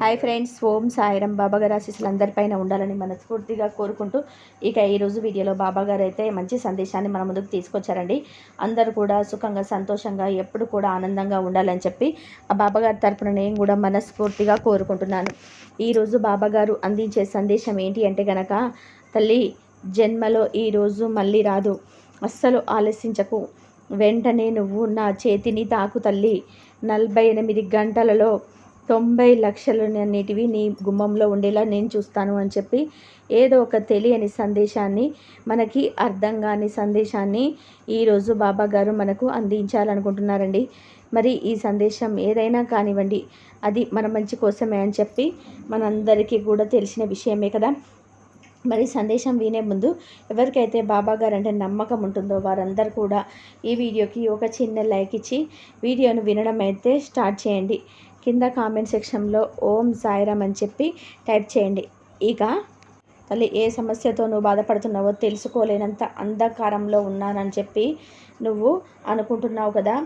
Hi friends ఓం సాయిరం బాబాగారు ఆశీస్సులు అందరిపైన ఉండాలని మనస్ఫూర్తిగా కోరుకుంటూ ఇక ఈరోజు వీడియోలో బాబాగారు అయితే మంచి సందేశాన్ని మన ముందుకు తీసుకొచ్చారండి. అందరూ కూడా సుఖంగా సంతోషంగా ఎప్పుడు కూడా ఆనందంగా ఉండాలని చెప్పి ఆ బాబాగారి తరపున నేను కూడా మనస్ఫూర్తిగా కోరుకుంటున్నాను. ఈరోజు బాబాగారు అందించే సందేశం ఏంటి అంటే గనక తల్లి జన్మలో ఈరోజు మళ్ళీ రాదు. అస్సలు ఆలస్యించకు. వెంటనే నువ్వు నా చేతిని తాకు తల్లి. నలభై ఎనిమిది గంటలలో తొంభై లక్షలు అన్నిటివి నీ గుమ్మంలో ఉండేలా నేను చూస్తాను అని చెప్పి ఏదో ఒక తెలియని సందేశాన్ని మనకి అర్థం కాని సందేశాన్ని ఈరోజు బాబా గారు మనకు అందించాలనుకుంటున్నారండి. మరి ఈ సందేశం ఏదైనా కానివ్వండి అది మన మంచి కోసమే అని చెప్పి మనందరికీ కూడా తెలిసిన విషయమే కదా. మరి సందేశం వినే ముందు ఎవరికైతే బాబా గారు అంటే నమ్మకం ఉంటుందో వారందరూ కూడా ఈ వీడియోకి ఒక చిన్న లైక్ ఇచ్చి వీడియోను వినడం అయితే స్టార్ట్ చేయండి. కింద కామెంట్ సెక్షన్లో ఓం సాయిరామ్ అని చెప్పి టైప్ చేయండి. ఇక తల్లి ఏ సమస్యతో నువ్వు బాధపడుతున్నావో తెలుసుకోలేనంత అంధకారంలో ఉన్నానని చెప్పి నువ్వు అనుకుంటున్నావు కదా?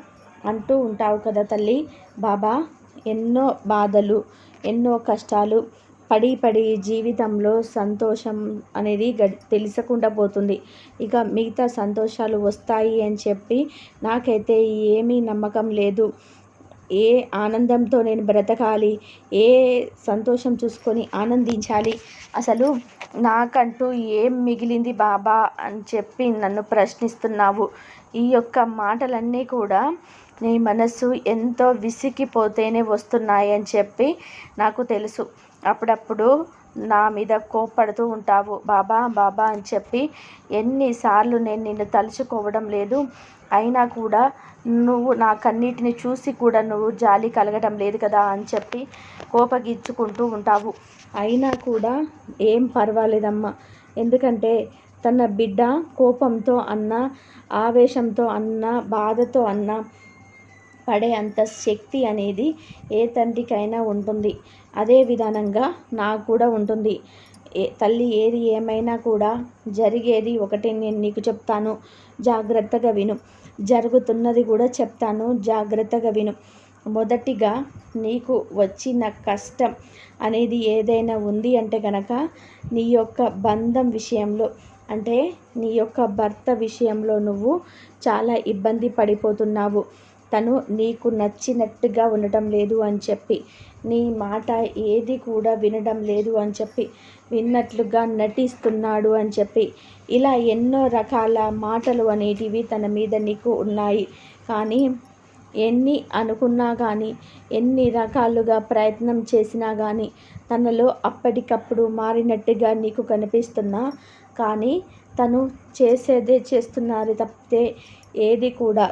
అంటూ ఉంటావు కదా తల్లి. బాబా ఎన్నో బాధలు ఎన్నో కష్టాలు పడి పడి జీవితంలో సంతోషం అనేది గడి తెలుసకుండా పోతుంది. ఇక మిగతా సంతోషాలు వస్తాయి అని చెప్పి నాకైతే ఏమీ నమ్మకం లేదు. ఏ ఆనందంతో నేను బ్రతకాలి? ఏ సంతోషం చూసుకొని ఆనందించాలి? అసలు నాకంటూ ఏం మిగిలింది బాబా అని చెప్పి నన్ను ప్రశ్నిస్తున్నావు. ఈ యొక్క మాటలన్నీ కూడా నీ మనస్సు ఎంతో విసిగిపోతేనే వస్తున్నాయి అని చెప్పి నాకు తెలుసు. అప్పుడప్పుడు నా మీద కోప్పడుతూ ఉంటావు. బాబా బాబా అని చెప్పి ఎన్నిసార్లు నేను నిన్ను తలుచుకోవడం లేదు. అయినా కూడా నువ్వు నా కన్నీటిని చూసి కూడా నువ్వు జాలి కలగడం లేదు కదా అని చెప్పి కోపగించుకుంటూ ఉంటావు. అయినా కూడా ఏం పర్వాలేదమ్మా. ఎందుకంటే తన బిడ్డ కోపంతో అన్న ఆవేశంతో అన్న బాధతో అన్న పడే అంత శక్తి అనేది ఏ తండ్రికైనా ఉంటుంది. అదే విధానంగా నాకు కూడా ఉంటుంది. ఏ తల్లి ఏది ఏమైనా కూడా జరిగేది ఒకటి నేను నీకు చెప్తాను. జాగ్రత్తగా విను. జరుగుతున్నది కూడా చెప్తాను. జాగ్రత్తగా విను. మొదటిగా నీకు వచ్చిన కష్టం అనేది ఏదైనా ఉంది అంటే కనుక నీ యొక్క బంధం విషయంలో అంటే నీ యొక్క భర్త విషయంలో నువ్వు చాలా ఇబ్బంది పడిపోతున్నావు. తను నీకు నచ్చినట్టుగా ఉండటం లేదు అని చెప్పి నీ మాట ఏది కూడా వినడం లేదు అని చెప్పి విన్నట్లుగా నటిస్తున్నాడు అని చెప్పి ఇలా ఎన్నో రకాల మాటలు అనేటివి తన మీద నీకు ఉన్నాయి. కానీ ఎన్ని అనుకున్నా కానీ ఎన్ని రకాలుగా ప్రయత్నం చేసినా కానీ తనలో అప్పటికప్పుడు మారినట్టుగా నీకు కనిపిస్తున్నా. కానీ తను చేసేదే చేస్తున్నారు తప్పితే ఏది కూడా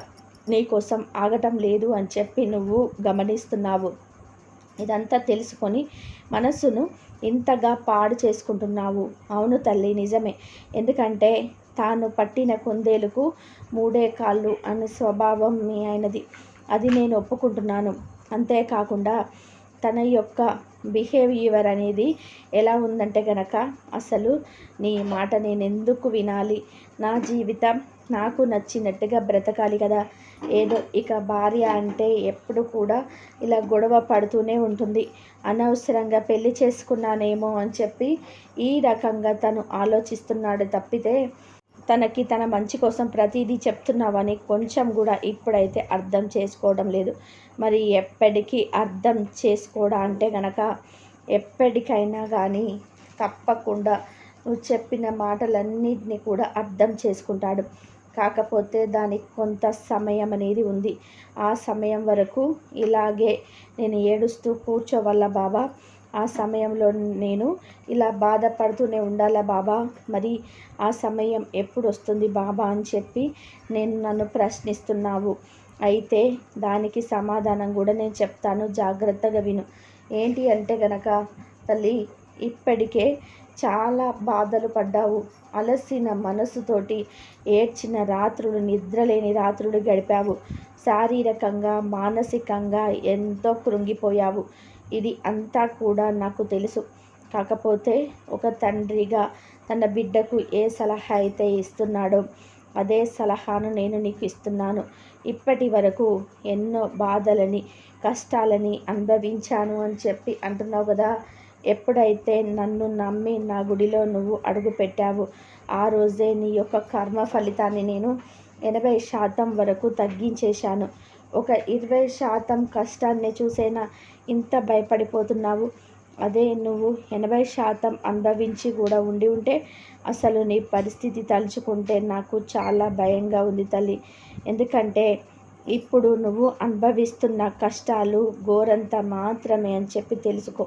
నీకోసం ఆగటం లేదు అని చెప్పి నువ్వు గమనిస్తున్నావు. ఇదంతా తెలుసుకొని మనస్సును ఇంతగా పాడు చేసుకుంటున్నావు. అవును తల్లి నిజమే. ఎందుకంటే తాను పట్టిన కుందేలుకు మూడే కాళ్ళు అనే స్వభావం మీ అయినది అది నేను ఒప్పుకుంటున్నాను. అంతేకాకుండా తన యొక్క బిహేవియర్ అనేది ఎలా ఉందంటే గనక అసలు నీ మాట నేను ఎందుకు వినాలి? నా జీవితం నాకు నచ్చినట్టుగా బ్రతకాలి కదా. ఏదో ఇక భార్య అంటే ఎప్పుడు కూడా ఇలా గొడవ పడుతూనే ఉంటుంది. అనవసరంగా పెళ్ళి చేసుకున్నానేమో అని చెప్పి ఈ రకంగా తను ఆలోచిస్తున్నాడు తప్పితే తనకి తన మంచి కోసం ప్రతిదీ చెప్తున్నావని కొంచెం కూడా ఇప్పుడైతే అర్థం చేసుకోవడం లేదు. మరి ఎప్పటికీ అర్థం చేసుకోవడం అంటే గనక ఎప్పటికైనా కానీ తప్పకుండా నువ్వు చెప్పిన మాటలన్నింటినీ కూడా అర్థం చేసుకుంటాడు. కాకపోతే దానికి కొంత సమయం అనేది ఉంది. ఆ సమయం వరకు ఇలాగే నేను ఏడుస్తూ కూర్చోవాల బాబా ఆ సమయంలో నేను ఇలా బాధపడుతూనే ఉండాలా బాబా? మరి ఆ సమయం ఎప్పుడు వస్తుంది బాబా అని చెప్పి నేను నన్ను ప్రశ్నిస్తున్నావు. అయితే దానికి సమాధానం కూడా నేను చెప్తాను. జాగ్రత్తగా విను. ఏంటి అంటే గనక తల్లి ఇప్పటికే చాలా బాధలు పడ్డావు. అలసిన మనసుతోటి ఏడ్చిన రాత్రులు నిద్రలేని రాత్రులు గడిపావు. శారీరకంగా మానసికంగా ఎంతో కృంగిపోయావు. ఇది అంతా కూడా నాకు తెలుసు. కాకపోతే ఒక తండ్రిగా తన బిడ్డకు ఏ సలహా అయితే ఇస్తున్నాడో అదే సలహాను నేను నీకు ఇస్తున్నాను. ఇప్పటి వరకు ఎన్నో బాధలని కష్టాలని అనుభవించాను అని చెప్పి అంటున్నావు కదా. ఎప్పుడైతే నన్ను నమ్మి నా గుడిలో నువ్వు అడుగుపెట్టావు ఆ రోజే నీ యొక్క కర్మ ఫలితాన్ని నేను ఎనభై శాతం వరకు తగ్గించేశాను. ఒక ఇరవై శాతం కష్టాన్ని చూసేనా ఇంత భయపడిపోతున్నావు? అదే నువ్వు ఎనభై శాతం అనుభవించి కూడా ఉండి ఉంటే అసలు నీ పరిస్థితి తలుచుకుంటే నాకు చాలా భయంగా ఉంది తల్లి. ఎందుకంటే ఇప్పుడు నువ్వు అనుభవిస్తున్న కష్టాలు ఘోరంత మాత్రమే అని చెప్పి తెలుసుకో.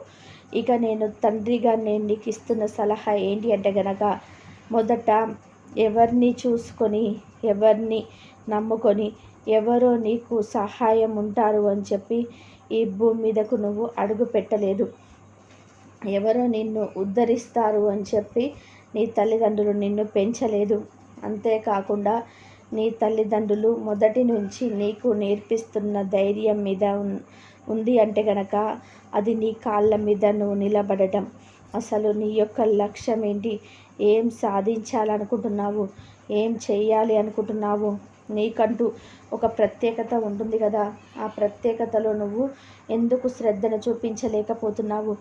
ఇక నేను తండ్రిగా నేను నీకు ఇస్తున్న సలహా ఏంటి అంటే గనక మొదట ఎవరిని చూసుకొని ఎవరిని నమ్ముకొని ఎవరో నీకు సహాయం ఉంటారు అని చెప్పి ఈ భూమి మీదకు నువ్వు అడుగు పెట్టలేదు. ఎవరో నిన్ను ఉద్ధరిస్తారు అని చెప్పి నీ తల్లిదండ్రులు నిన్ను పెంచలేదు. అంతేకాకుండా నీ తల్లిదండ్రులు మొదటి నుంచి నీకు నేర్పిస్తున్న ధైర్యం మీద ఉంది అంటే గనక అది నీ కాళ్ళ మీద నువ్వు నిలబడటం. అసలు నీ యొక్క లక్ష్యం ఏంటి? ఏం సాధించాలనుకుంటున్నావు? ఏం చేయాలి అనుకుంటున్నావు? నీకంటూ ఒక ప్రత్యేకత ఉంటుంది కదా. ఆ ప్రత్యేకతలో నువ్వు ఎందుకు శ్రద్ధను చూపించలేకపోతున్నావు?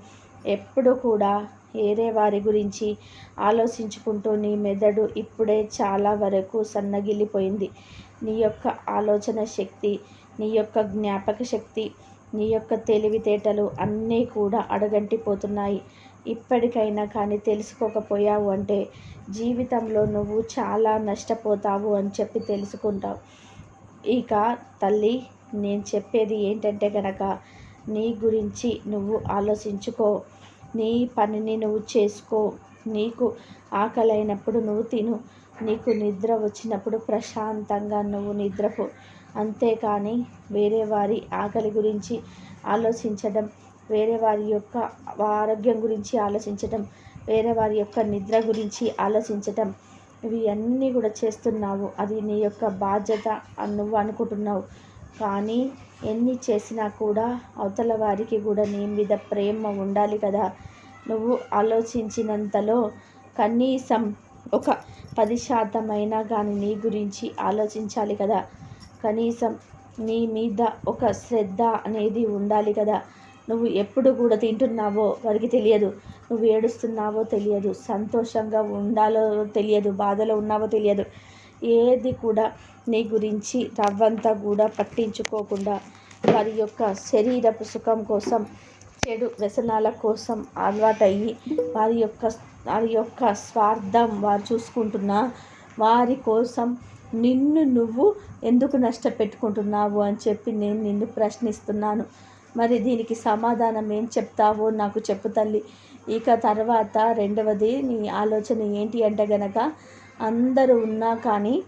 ఎప్పుడు కూడా వేరే వారి గురించి ఆలోచించుకుంటూ నీ మెదడు ఇప్పుడే చాలా వరకు సన్నగిల్లిపోయింది. నీ యొక్క ఆలోచన శక్తి నీ యొక్క జ్ఞాపక శక్తి నీ యొక్క తెలివితేటలు అన్నీ కూడా అడగంటిపోతున్నాయి. ఇప్పటికైనా కానీ తెలుసుకోకపోయావు అంటే జీవితంలో నువ్వు చాలా నష్టపోతావు అని చెప్పి తెలుసుకుంటావు. ఇక తల్లి నేను చెప్పేది ఏంటంటే కనుక నీ గురించి నువ్వు ఆలోచించుకో. నీ పనిని నువ్వు చేసుకో. నీకు ఆకలైనప్పుడు నువ్వు తిను. నీకు నిద్ర వచ్చినప్పుడు ప్రశాంతంగా నువ్వు నిద్రపో. అంతేకాని వేరే వారి ఆకలి గురించి ఆలోచించడం వేరే వారి యొక్క ఆరోగ్యం గురించి ఆలోచించటం వేరే వారి యొక్క నిద్ర గురించి ఆలోచించటం ఇవి అన్నీ కూడా చేస్తున్నావు. అది నీ యొక్క బాధ్యత అని నువ్వు అనుకుంటున్నావు. కానీ ఎన్ని చేసినా కూడా అవతల వారికి కూడా నీ మీద ప్రేమ ఉండాలి కదా. నువ్వు ఆలోచించినంతలో కనీసం ఒక పది శాతమైనా కానీ నీ గురించి ఆలోచించాలి కదా. కనీసం నీ మీద ఒక శ్రద్ధ అనేది ఉండాలి కదా. నువ్వు ఎప్పుడు కూడా తింటున్నావో వారికి తెలియదు. నువ్వు ఏడుస్తున్నావో తెలియదు. సంతోషంగా ఉండాలో తెలియదు. బాధలో ఉన్నావో తెలియదు. ఏది కూడా నీ గురించి రవ్వంతా కూడా పట్టించుకోకుండా వారి యొక్క శరీరపు సుఖం కోసం చెడు వ్యసనాల కోసం అలవాటయ్యి వారి యొక్క వారి యొక్క స్వార్థం వారు చూసుకుంటున్నా వారి కోసం నిన్ను నువ్వు ఎందుకు నష్టపెట్టుకుంటున్నావు అని చెప్పి నేను నిన్ను ప్రశ్నిస్తున్నాను. మరి దీనికి సమాధానం ఏం చెప్తావో నాకు చెప్పు తల్లి. ఇక తర్వాత రెండవది నీ ఆలోచన ఏంటి అంటే గనక అందరూ ఉన్నా కానీ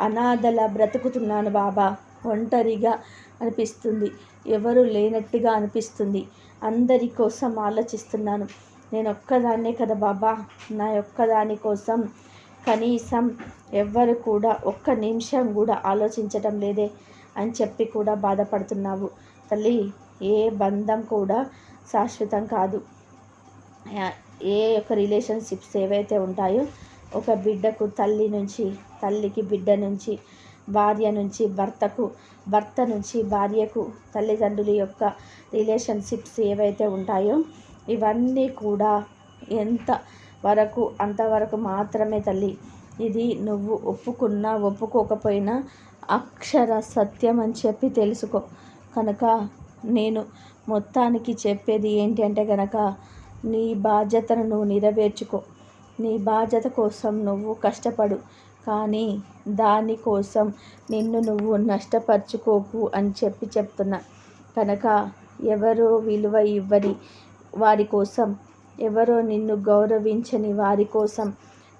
అనాథలా బ్రతుకుతున్నాను బాబా. ఒంటరిగా అనిపిస్తుంది. ఎవరు లేనట్టుగా అనిపిస్తుంది. అందరి కోసం ఆలోచిస్తున్నాను. నేను ఒక్కదాన్నే కదా బాబా. నా ఒక్కదాని కోసం కనీసం ఎవ్వరు కూడా ఒక్క నిమిషం కూడా ఆలోచించటం లేదే అని చెప్పి కూడా బాధపడుతున్నావు. తల్లి ఏ బంధం కూడా శాశ్వతం కాదు. ఏ యొక్క రిలేషన్షిప్స్ ఏవైతే ఉంటాయో ఒక బిడ్డకు తల్లి నుంచి తల్లికి బిడ్డ నుంచి భార్య నుంచి భర్తకు భర్త నుంచి భార్యకు తల్లిదండ్రుల యొక్క రిలేషన్షిప్స్ ఏవైతే ఉంటాయో ఇవన్నీ కూడా ఎంత వరకు అంతవరకు మాత్రమే తల్లి. ఇది నువ్వు ఒప్పుకున్నా ఒప్పుకోకపోయినా అక్షర సత్యం అని చెప్పి తెలుసుకో. కనుక నేను మొత్తానికి చెప్పేది ఏంటి అంటే కనుక నీ బాధ్యతను నువ్వు నెరవేర్చుకో. నీ బాధ్యత కోసం నువ్వు కష్టపడు. కానీ దానికోసం నిన్ను నువ్వు నష్టపరుచుకోకు అని చెప్పి చెప్తున్నా. కనుక ఎవరో విలువ ఇవ్వని వారి కోసం ఎవరో నిన్ను గౌరవించని వారి కోసం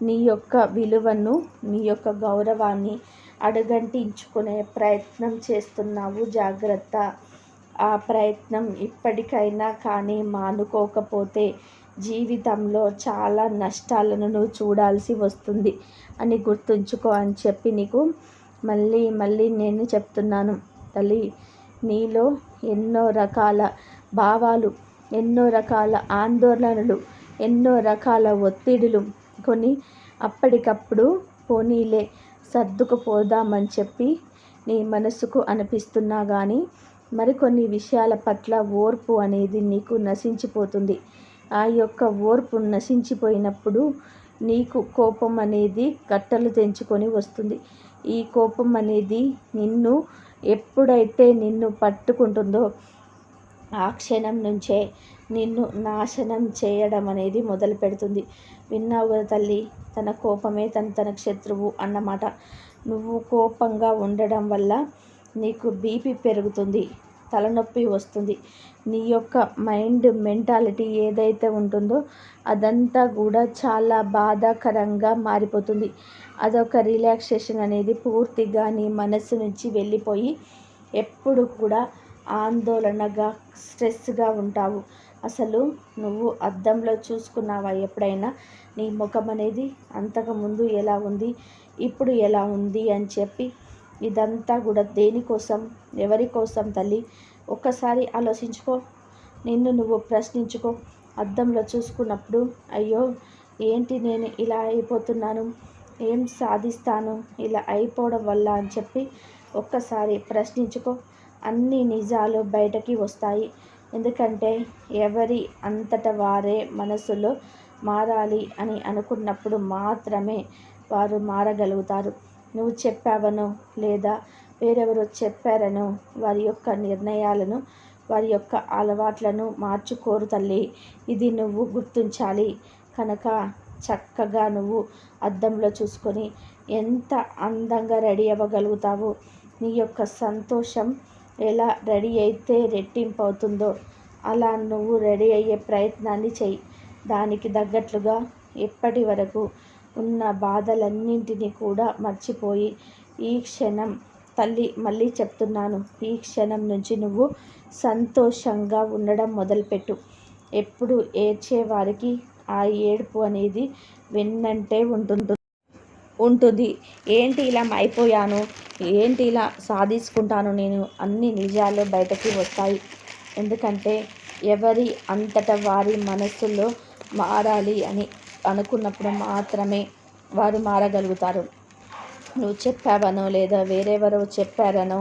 నీ యొక్క విలువను నీ యొక్క గౌరవాన్ని అడగంటించుకునే ప్రయత్నం చేస్తున్నావు. జాగ్రత్త. ఆ ప్రయత్నం ఇప్పటికైనా కానీ మానుకోకపోతే జీవితంలో చాలా నష్టాలను నువ్వు చూడాల్సి వస్తుంది అని గుర్తుంచుకో అని చెప్పి నీకు మళ్ళీ మళ్ళీ నేను చెప్తున్నాను. తల్లి నీలో ఎన్నో రకాల భావాలు ఎన్నో రకాల ఆందోళనలు ఎన్నో రకాల ఒత్తిడులు కొని అప్పటికప్పుడు పోనీలే సర్దుకుపోదామని చెప్పి నీ మనసుకు అనిపిస్తున్నా కానీ మరికొన్ని విషయాల పట్ల ఓర్పు అనేది నీకు నశించిపోతుంది. ఆ యొక్క ఓర్పు నశించిపోయినప్పుడు నీకు కోపం అనేది కట్టలు తెంచుకొని వస్తుంది. ఈ కోపం అనేది నిన్ను ఎప్పుడైతే నిన్ను పట్టుకుంటుందో ఆ క్షణం నుంచే నిన్ను నాశనం చేయడం అనేది మొదలు పెడుతుంది. విన్నావు కదా తల్లి తన కోపమే తన తన శత్రువు అన్నమాట. నువ్వు కోపంగా ఉండడం వల్ల నీకు బీపీ పెరుగుతుంది తలనొప్పి వస్తుంది. నీ యొక్క మైండ్ మెంటాలిటీ ఏదైతే ఉంటుందో అదంతా కూడా చాలా బాధాకరంగా మారిపోతుంది. అదొక రిలాక్సేషన్ అనేది పూర్తిగా నీ మనస్సు నుంచి వెళ్ళిపోయి ఎప్పుడు కూడా ఆందోళనగా స్ట్రెస్గా ఉంటావు. అసలు నువ్వు అద్దంలో చూసుకున్నావా ఎప్పుడైనా? నీ ముఖం అనేది అంతకుముందు ఎలా ఉంది? ఇప్పుడు ఎలా ఉంది? అని చెప్పి ఇదంతా కూడా దేనికోసం? ఎవరి కోసం తల్లి? ఒక్కసారి ఆలోచించుకో. నిన్ను నువ్వు ప్రశ్నించుకో. అద్దంలో చూసుకున్నప్పుడు అయ్యో ఏంటి నేను ఇలా అయిపోతున్నాను? ఏం సాధిస్తాను? ఇలా అయిపోవడం వల్ల అని చెప్పి ఒక్కసారి ప్రశ్నించుకో. అన్ని నిజాలు బయటకి వస్తాయి. ఎందుకంటే ఎవరి అంతట వారే మనసులో మారాలి అని అనుకున్నప్పుడు మాత్రమే వారు మారగలుగుతారు. నువ్వు చెప్పావనో లేదా వేరెవరో చెప్పారనో వారి యొక్క నిర్ణయాలను వారి యొక్క అలవాట్లను మార్చుకోరు తల్లి. ఇది నువ్వు గుర్తించాలి. కనుక చక్కగా నువ్వు అద్దంలో చూసుకొని ఎంత అందంగా రెడీ అవ్వగలుగుతావో? నీ యొక్క సంతోషం ఎలా రెడీ అయితే రెట్టింపు అవుతుందో అలా నువ్వు రెడీ అయ్యే ప్రయత్నాన్ని చెయ్యి. దానికి తగ్గట్లుగా ఎప్పటి వరకు ఉన్న బాధలన్నింటినీ కూడా మర్చిపోయి ఈ క్షణం తల్లి మళ్ళీ చెప్తున్నాను ఈ క్షణం నుంచి నువ్వు సంతోషంగా ఉండడం మొదలుపెట్టు. ఎప్పుడు ఏడ్చే వారికి ఆ ఏడుపు అనేది వెన్నంటే ఉంటుంది ఉంటుంది. ఏంటి ఇలా అయిపోయాను ఏంటి ఇలా సాధించుకుంటాను? నేను అన్ని నిజాలు బయటకి వస్తాయి. ఎందుకంటే ఎవరి అంతటా వారి మనస్సులో మారాలి అని అనుకున్నప్పుడు మాత్రమే వారు మారగలుగుతారు. నువ్వు చెప్పావనో లేదా వేరెవరో చెప్పారనో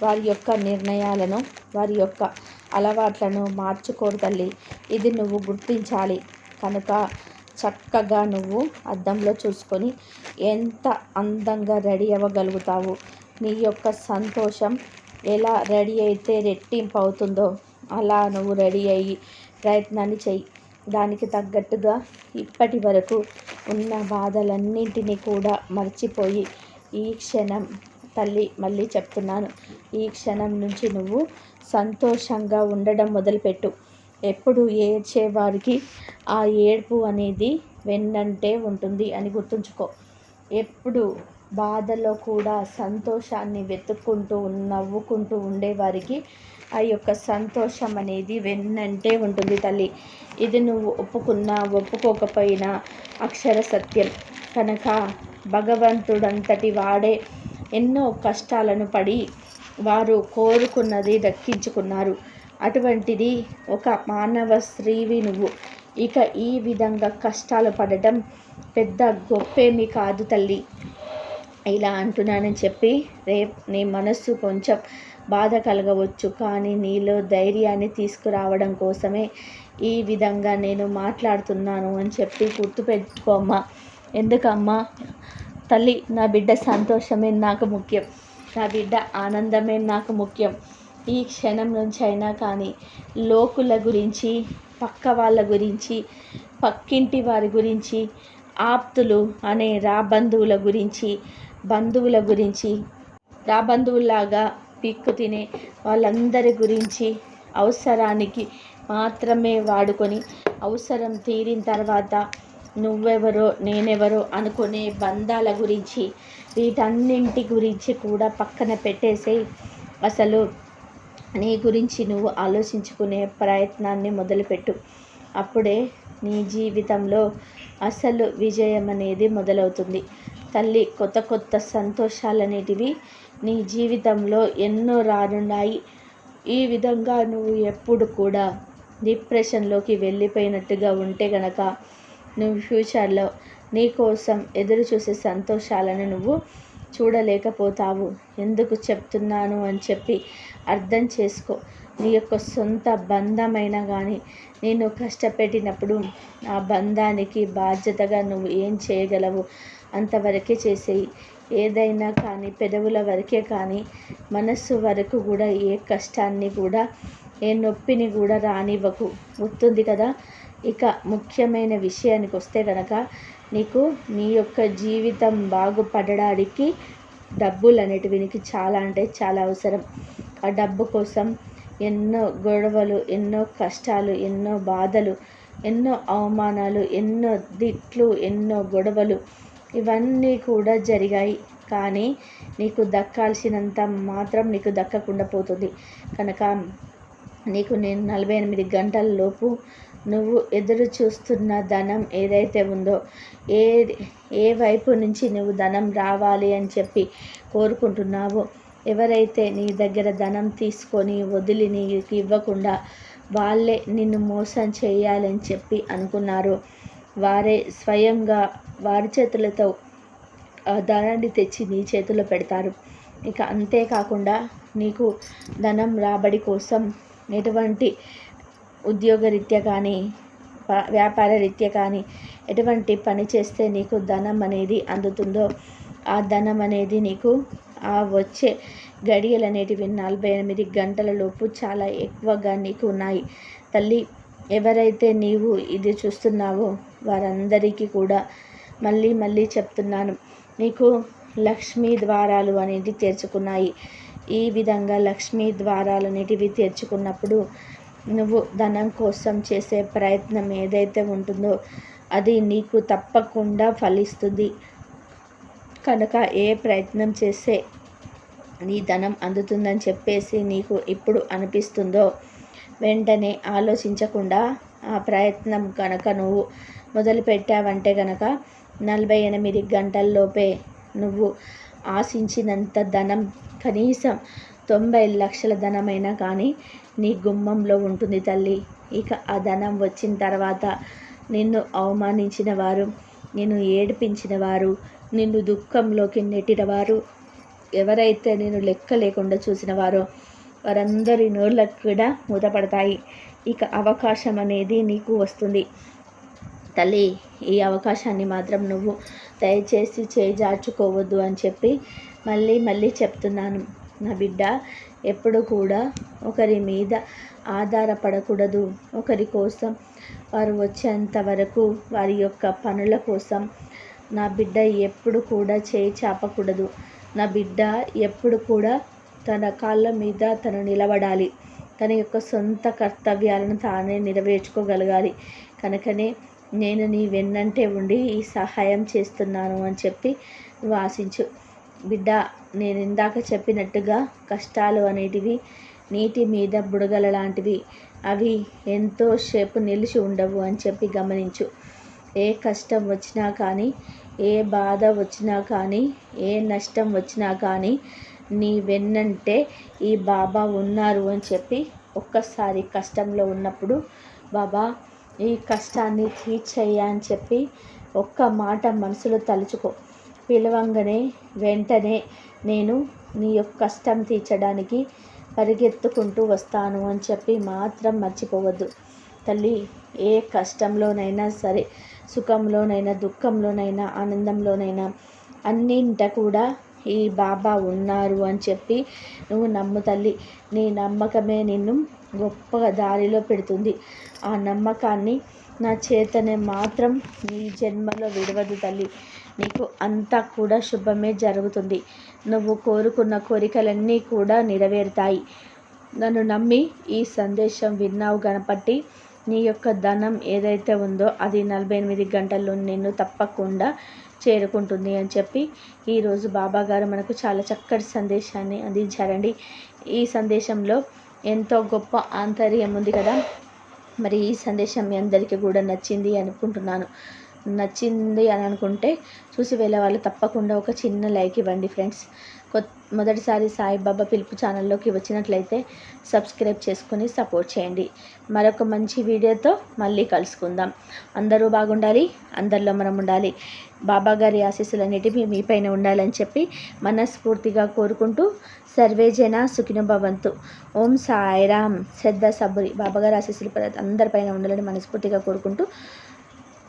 వారి యొక్క నిర్ణయాలను వారి యొక్క అలవాట్లను మార్చుకోరు తల్లి. ఇది నువ్వు గుర్తించాలి. కనుక చక్కగా నువ్వు అద్దంలో చూసుకొని ఎంత అందంగా రెడీ అవ్వగలుగుతావు. నీ యొక్క సంతోషం ఎలా రెడీ అయితే రెట్టింపు అవుతుందో అలా నువ్వు రెడీ అయ్యి ప్రయత్నాన్ని చెయ్యి. దానికి తగ్గట్టుగా ఇప్పటి వరకు ఉన్న బాధలన్నింటినీ కూడా మర్చిపోయి ఈ క్షణం తల్లి మళ్ళీ చెప్తున్నాను. ఈ క్షణం నుంచి నువ్వు సంతోషంగా ఉండడం మొదలుపెట్టు. ఎప్పుడు ఏడ్చేవారికి ఆ ఏడుపు అనేది వెన్నంటే ఉంటుంది అని గుర్తుంచుకో. ఎప్పుడు బాధలో కూడా సంతోషాన్ని వెతుక్కుంటూ నవ్వుకుంటూ ఉండేవారికి ఆ యొక్క సంతోషం అనేది వెన్నంటే ఉంటుంది తల్లి. ఇది నువ్వు ఒప్పుకున్నా ఒప్పుకోకపోయినా అక్షర సత్యం. కనుక భగవంతుడంతటి వాడే. ఎన్నో కష్టాలను పడి వారు కోరుకున్నది దక్కించుకున్నారు. అటువంటిది ఒక మానవ స్త్రీవి నువ్వు. ఇక ఈ విధంగా కష్టాలు పడటం పెద్ద గొప్పేమి కాదు తల్లి. ఇలా అంటున్నానని చెప్పి రేపు నీ మనస్సు కొంచెం బాధ కలగవచ్చు. కానీ నీలో ధైర్యాన్ని తీసుకురావడం కోసమే ఈ విధంగా నేను మాట్లాడుతున్నాను అని చెప్పి గుర్తుపెట్టుకోమ్మా ఎందుకమ్మా? తల్లి నా బిడ్డ సంతోషమే నాకు ముఖ్యం. నా బిడ్డ ఆనందమే నాకు ముఖ్యం. ఈ క్షణం నుంచి అయినా కానీ లోకుల గురించి పక్క వాళ్ళ గురించి పక్కింటి వారి గురించి ఆప్తులు అనే రాబంధువుల గురించి బంధువుల గురించి రాబంధువులాగా పిక్కు తినే వాళ్ళందరి గురించి అవసరానికి మాత్రమే వాడుకొని అవసరం తీరిన తర్వాత నువ్వెవరో నేనెవరో అనుకునే బంధాల గురించి వీటన్నింటి గురించి కూడా పక్కన పెట్టేసి అసలు నీ గురించి నువ్వు ఆలోచించుకునే ప్రయత్నాన్ని మొదలుపెట్టు. అప్పుడే నీ జీవితంలో అసలు విజయం అనేది మొదలవుతుంది. తల్లి కొత్త కొత్త సంతోషాలు అనేటివి నీ జీవితంలో ఎన్నో రానున్నాయి. ఈ విధంగా నువ్వు ఎప్పుడు కూడా డిప్రెషన్లోకి వెళ్ళిపోయినట్టుగా ఉంటే గనక నువ్వు ఫ్యూచర్లో నీ కోసం ఎదురు చూసే సంతోషాలను నువ్వు చూడలేకపోతావు. ఎందుకు చెప్తున్నాను అని చెప్పి అర్థం చేసుకో. నీ యొక్క సొంత బంధమైనా కానీ నేను కష్టపెట్టినప్పుడు ఆ బంధానికి బాధ్యతగా నువ్వు ఏం చేయగలవు అంతవరకే చేసేయి. ఏదైనా కానీ పెదవుల వరకే కానీ మనస్సు వరకు కూడా ఏ కష్టాన్ని కూడా ఏ నొప్పిని కూడా రానివ్వకు. గుర్తుంది కదా? ఇక ముఖ్యమైన విషయానికి వస్తే కనుక నీకు నీ యొక్క జీవితం బాగుపడడానికి డబ్బులు అనేటివి నీకు చాలా అంటే చాలా అవసరం. ఆ డబ్బు కోసం ఎన్నో గొడవలు ఎన్నో కష్టాలు ఎన్నో బాధలు ఎన్నో అవమానాలు ఎన్నో దిట్లు ఎన్నో గొడవలు ఇవన్నీ కూడా జరిగాయి. కానీ నీకు దక్కాల్సినంత మాత్రం నీకు దక్కకుండా పోతుంది. కనుక నీకు నేను నలభై ఎనిమిది గంటల లోపు నువ్వు ఎదురు చూస్తున్న ధనం ఏదైతే ఉందో ఏ ఏ వైపు నుంచి నువ్వు ధనం రావాలి అని చెప్పి కోరుకుంటున్నావో ఎవరైతే నీ దగ్గర ధనం తీసుకొని వదిలి నీకు ఇవ్వకుండా వాళ్ళే నిన్ను మోసం చేయాలని చెప్పి అనుకున్నారు. వారే స్వయంగా వారి చేతులతో ధనాన్ని తెచ్చి నీ చేతిలో పెడతారు. ఇక అంతేకాకుండా నీకు ధనం రాబడి కోసం ఎటువంటి ఉద్యోగరీత్యా కానీ వ్యాపార రీత్యా కానీ ఎటువంటి పని చేస్తే నీకు ధనం అనేది అందుతుందో ఆ ధనం అనేది నీకు ఆ వచ్చే గడియలు అనేటివి నలభై ఎనిమిది గంటల లోపు చాలా ఎక్కువగా నీకు ఉన్నాయి. తల్లి ఎవరైతే నీవు ఇది చూస్తున్నావో వారందరికీ కూడా మళ్ళీ మళ్ళీ చెప్తున్నాను. నీకు లక్ష్మీ ద్వారాలు అనేవి తెరుచుకున్నాయి. ఈ విధంగా లక్ష్మీ ద్వారాలు అనేటివి తెరుచుకున్నప్పుడు నువ్వు ధనం కోసం చేసే ప్రయత్నం ఏదైతే ఉంటుందో అది నీకు తప్పకుండా ఫలిస్తుంది. కనుక ఏ ప్రయత్నం చేస్తే నీ ధనం అందుతుందని చెప్పేసి నీకు ఇప్పుడు అనిపిస్తుందో వెంటనే ఆలోచించకుండా ఆ ప్రయత్నం కనుక నువ్వు మొదలుపెట్టావంటే కనుక నలభై ఎనిమిది గంటల్లోపే నువ్వు ఆశించినంత ధనం కనీసం తొంభై లక్షల ధనమైనా కానీ నీ గుమ్మంలో ఉంటుంది తల్లి. ఇక ఆ ధనం వచ్చిన తర్వాత నిన్ను అవమానించిన వారు నిన్ను ఏడిపించిన వారు నిన్ను దుఃఖంలోకి నెట్టిన వారు ఎవరైతే నేను లెక్క లేకుండా చూసిన వారో వారందరి నోళ్ళకు కూడా మూతపడతాయి. ఇక అవకాశం అనేది నీకు వస్తుంది. తల్లి ఈ అవకాశాన్ని మాత్రం నువ్వు దయచేసి చేజార్చుకోవద్దు అని చెప్పి మళ్ళీ మళ్ళీ చెప్తున్నాను. నా బిడ్డ ఎప్పుడు కూడా ఒకరి మీద ఆధారపడకూడదు. ఒకరి కోసం వారు వచ్చేంత వరకు వారి యొక్క పనుల కోసం నా బిడ్డ ఎప్పుడు కూడా చేయి చాపకూడదు. నా బిడ్డ ఎప్పుడు కూడా తన కాళ్ళ మీద తను నిలబడాలి. తన యొక్క సొంత కర్తవ్యాలను తానే నెరవేర్చుకోగలగాలి. కనుకనే నేను నీ వెన్నంటే ఉండి ఈ సహాయం చేస్తున్నాను అని చెప్పి నువ్వు ఆశించు బిడ్డ నేను ఇందాక చెప్పినట్టుగా కష్టాలు అనేటివి నీటి మీద బుడగల లాంటివి. అవి ఎంతో సేపు నిలిచి ఉండవు అని చెప్పి గమనించు. ఏ కష్టం వచ్చినా కానీ ఏ బాధ వచ్చినా కానీ ఏ నష్టం వచ్చినా కానీ నీ వెన్నంటే ఈ బాబా ఉన్నారు అని చెప్పి ఒక్కసారి కష్టంలో ఉన్నప్పుడు బాబా ఈ కష్టాన్ని తీర్చేయ్యా అని చెప్పి ఒక్క మాట మనసులో తలుచుకో. పిలవంగానే వెంటనే నేను నీ యొక్క కష్టం తీర్చడానికి పరిగెత్తుకుంటూ వస్తాను అని చెప్పి మాత్రం మర్చిపోవద్దు. తల్లి ఏ కష్టంలోనైనా సరే సుఖంలోనైనా దుఃఖంలోనైనా ఆనందంలోనైనా అన్నింట కూడా ఈ బాబా ఉన్నారు అని చెప్పి నువ్వు నమ్ము తల్లి. నీ నమ్మకమే నిన్ను గొప్పగా దారిలో పెడుతుంది. ఆ నమ్మకాన్ని నా చేతనే మాత్రం నీ జన్మలో విడవదు తల్లి. నీకు అంతా కూడా శుభమే జరుగుతుంది. నువ్వు కోరుకున్న కోరికలన్నీ కూడా నెరవేరుతాయి. నన్ను నమ్మి ఈ సందేశం విన్నావు గణపతి. నీ యొక్క ధనం ఏదైతే ఉందో అది నలభై ఎనిమిది గంటల్లో నిన్ను తప్పకుండా చేరుకుంటుంది అని చెప్పి ఈరోజు బాబా గారు మనకు చాలా చక్కటి సందేశాన్ని అందించారండి. ఈ సందేశంలో ఎంతో గొప్ప ఆంతర్యం ఉంది కదా. మరి ఈ సందేశం మీ అందరికీ కూడా నచ్చింది అనుకుంటున్నాను. నచ్చింది అని అనుకుంటే చూసి వెళ్ళే వాళ్ళు తప్పకుండా ఒక చిన్న లైక్ ఇవ్వండి ఫ్రెండ్స్. కొత్ మొదటిసారి సాయిబాబా పిలుపు ఛానల్లోకి వచ్చినట్లయితే సబ్స్క్రైబ్ చేసుకొని సపోర్ట్ చేయండి. మరొక మంచి వీడియోతో మళ్ళీ కలుసుకుందాం. అందరూ బాగుండాలి అందరిలో మనం ఉండాలి. బాబా గారి ఆశీస్సులన్నిటివి మీ పైన ఉండాలని చెప్పి మనస్ఫూర్తిగా కోరుకుంటూ సర్వే జన సుఖిన భవంతు. ఓం సాయిరామ్. శ్రద్ధ సబ్బురి. బాబాగారి ఆశీస్సులు అందరిపైన ఉండాలని మనస్ఫూర్తిగా కోరుకుంటూ